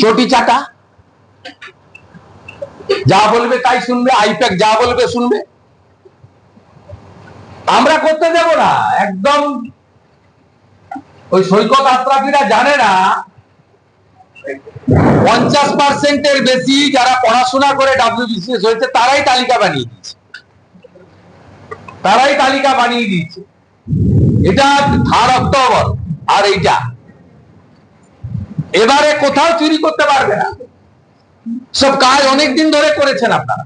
চটি চাটা যা বলবে তাই শুনবে, আইপ্যাক যা বলবে শুনবে। আমরা করতে দেব না, একদম ওই সৈকত আত্রাফিরা জানে না। পঞ্চাশ পার্সেন্টের বেশি যারা পড়াশোনা করে ডাব্লিউবিসিএস হয়েছে, তারাই তালিকা বানিয়ে দিয়েছে। তারাই তালিকা বানিয়ে দিয়েছে। এটা থার্ড অক্টোবর আর এইটা এবারে কোথাও চুরি করতে পারবে না। সব কাজ অনেকদিন ধরে করেছেন আপনারা।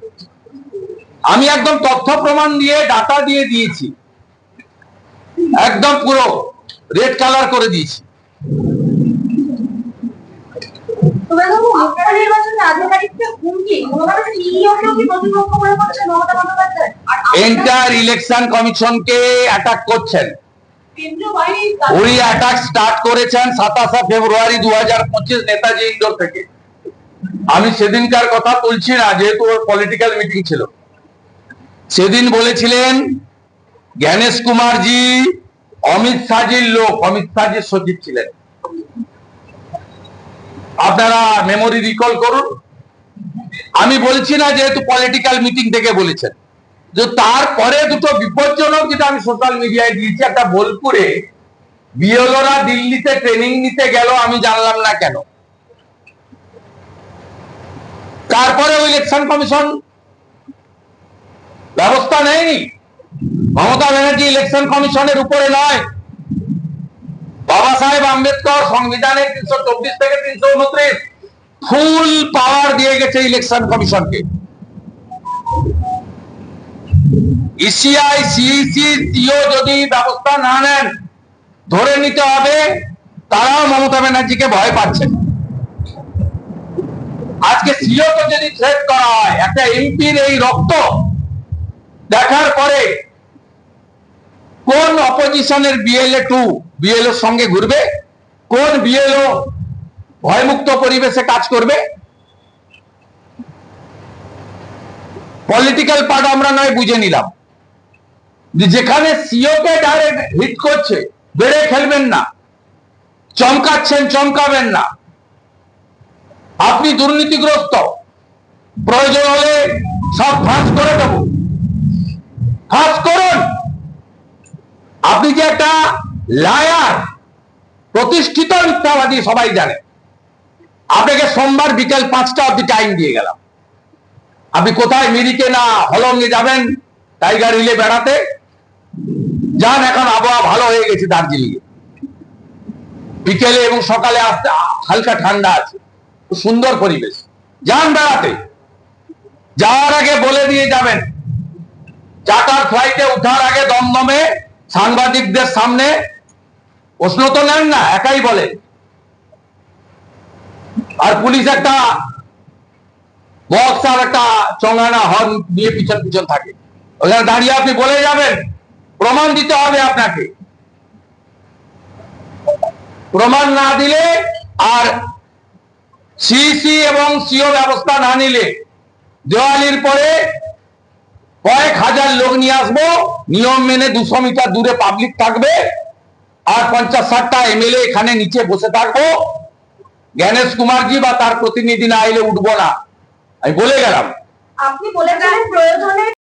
আমি একদম তথ্য প্রমাণ দিয়ে ডাটা দিয়ে দিয়েছি। একদম পুরো রেড কালার করে দিয়েছি। এন্টার ইলেকশন কমিশনকে অ্যাটাক করছেন। উনি অ্যাটাক স্টার্ট করেছেন সাতাশে ফেব্রুয়ারি দু হাজার পঁচিশ নেতাজি ইন্ডোর থেকে। আমি সেদিনকার কথা বলছি না, যেহেতু ওর পলিটিক্যাল মিটিং ছিল। সেদিন বলেছিলেন, জ্ঞানেশ কুমারজি, অমিত শাহজির লোক, অমিত শাহজির সচিব ছিলেন। আপনারা মেমোরি রিকল করুন। আমি বলছি না যেহেতু পলিটিক্যাল মিটিং থেকে বলেছেন। যে তারপরে দুটো বিপজ্জনক যেটা আমি সোশ্যাল মিডিয়ায় দিয়েছি, একটা বোলপুরে বিএলওরা দিল্লিতে ট্রেনিং নিতে গেল, আমি জানলাম না কেন। তারপরে ওই ইলেকশন কমিশন ব্যবস্থা নেয়নি। মমতা ব্যানার্জি ইলেকশন কমিশনের উপরে নয়। বাবা সাহেব আম্বেদকর সংবিধানের তিনশো চব্বিশ থেকে তিনশো উনত্রিশ ফুল পাওয়ার দিয়ে গেছে ইলেকশন কমিশনকে ইসিআই সিইসি সিও যদি ব্যবস্থা না নেন, ধরে নিতে হবে তারাও মমতা ব্যানার্জিকে ভয় পাচ্ছেন আজকে সিও যদি থ্রেট করা হয়, একটা এমপির এই রক্ত দেখার পরে কোন অপোজিশনের বিএলএ টু বিএলও সঙ্গে ঘুরবে? কোন বিএলও ভয়মুক্ত পরিবেশে কাজ করবে? পলিটিক্যাল পার্ট আমরা নয়, বুঝে নিলাম। যেখানে সিও কে ডাইরেক্ট হিট করছে, বেড়ে খেলবেন না। চমকাচ্ছেন, চমকাবেন না। আপনি দুর্নীতিগ্রস্ত। প্রয়োজন হলে সব ফাঁস করে দেব। ফাঁস করুন। আপনি যে একটা লায়ার প্রতিষ্ঠিত মিথ্যাবাদী সবাই জানে। আপনাকে সোমবার বিকেল পাঁচটা অব্দি টাইম দিয়ে গেলাম। আপনি কোথায়, মিরিকে না হলঙ্গে যাবেন, টাইগার হিলে বেড়াতে? যান, এখন আবহাওয়া ভালো হয়ে গেছে দার্জিলিং এ বিকেলে এবং সকালে আসতে হালকা ঠান্ডা আছে। সুন্দর পরিবেশ। যান বেড়াতে। যাওয়ার আগে বলে দিয়ে যাবেন। চার্টার ফ্লাইটে উঠার আগে দমদমে সাংবাদিকদের সামনে প্রশ্ন তো নেন না, একাই বলে। আর পুলিশ একটা বক্স আর একটা চঙ্গানা হর্ন নিয়ে পিছন পিছন থাকে। ওখানে দাঁড়িয়ে আপনি বলে যাবেন প্রমাণ দিতে হবে আপনাকে। প্রমাণ না দিলে আর সিসি এবং সিও ব্যবস্থা না নিলে দেওয়ালির পরে কয়েক হাজার লোক নিয়ে আসব, নিয়ম মেনে দুশো মিটার দূরে পাবলিক থাকবে, আর পঞ্চাশ ষাটটা এমএলএ এখানে নিচে বসে থাকব। জ্ঞানেশ কুমারজি বা তার প্রতিনিধি না এলে উঠবো না। আমি বলে গেলাম। আপনি বলেছিলেন প্রয়োজনে